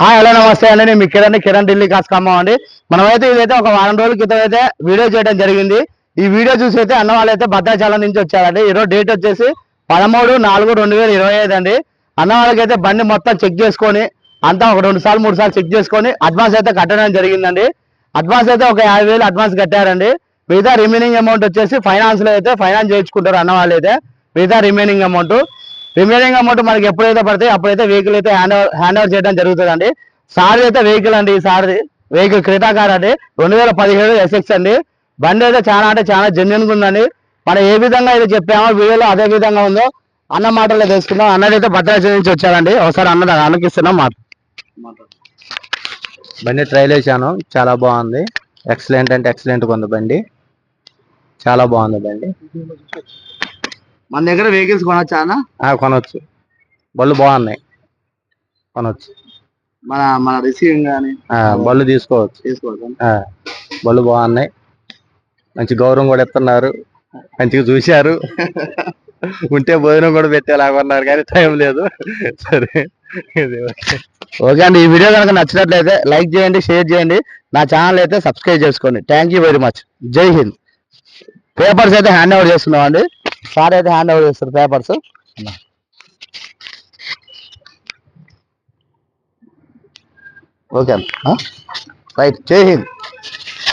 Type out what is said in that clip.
Hi hello నమస్తే అండి. నేను మీ కిరణ్ కిరణ్ ఢిల్లీ కాస్ అండి. మనమైతే ఇదైతే ఒక వారం రోజుల క్రితం అయితే వీడియో చేయడం జరిగింది. ఈ వీడియో చూసి అయితే అన్న వాళ్ళు అయితే భద్రాచలం నుంచి వచ్చారండి. ఈరోజు డేట్ వచ్చేసి పదమూడు నాలుగు రెండు వేల ఇరవై ఐదు అండి. అన్న బండి మొత్తం చెక్ చేసుకొని అంతా ఒక రెండు సార్లు మూడు సార్లు చెక్ చేసుకొని అడ్వాన్స్ అయితే కట్టడం జరిగిందండి. అడ్వాన్స్ అయితే ఒక యాభై వేలు అడ్వాన్స్ కట్టారండి. మిగతా రిమైనింగ్ అమౌంట్ వచ్చేసి ఫైనాన్స్లో అయితే ఫైనాన్స్ చేయించుకుంటారు అన్న వాళ్ళు అయితే మిగతా రిమైనింగ్ అమౌంట్. రిమైనింగ్ అమౌంట్ మనకి ఎప్పుడైతే పడితే అప్పుడైతే వెహికల్ అయితే హ్యాండ్ ఓవర్ హ్యాండ్ ఓవర్ చేయడం జరుగుతుంది అండి సార్ అయితే వెహికల్ అండి ఈ సారి వెహికల్ క్రీటా కార్ అండి. రెండు వేల పదిహేడు ఎస్ఎక్స్ అండి. బండి అయితే చాలా అంటే చాలా జెన్యున్గా ఉందండి. మనం ఏ విధంగా అయితే చెప్పామో వీడియోలో అదే విధంగా ఉందో అన్న మాటల్లో తెలుసుకుందాం. అన్నదైతే భద్రాచలం నుంచి వచ్చారండి. ఒకసారి అన్న అన్నకి మాట బండి ట్రైల్ వేసాను చాలా బాగుంది. ఎక్సలెంట్ అంటే ఎక్సలెంట్గా ఉంది బండి. చాలా బాగుంది బండి. మన దగ్గర వెహికల్స్ కొనొచ్చా అన్న? కొనొచ్చు. బళ్ళు బాగున్నాయి. కొనొచ్చు. మన మన రిసీవింగ్ కానీ బళ్ళు తీసుకోవచ్చు. తీసుకోవచ్చు? బళ్ళు బాగున్నాయి. మంచి గౌరవం కూడా ఇస్తున్నారు. మంచిగా చూశారు. ఉంటే భోజనం కూడా పెట్టేలాగున్నారు కానీ టైం లేదు. సరే. ఓకే. అండి ఈ వీడియో కనుక నచ్చినట్లయితే లైక్ చేయండి షేర్ చేయండి. నా ఛానల్ అయితే సబ్స్క్రైబ్ చేసుకోండి. థ్యాంక్ యూ వెరీ మచ్ జై హింద్. పేపర్స్ అయితే హ్యాండ్ ఓవర్ చేస్తున్నాం అండి సార్ అయితే హ్యాండ్ ఓవర్ చేస్తారు పేపర్స్. ఓకే రైట్ జై హింద్.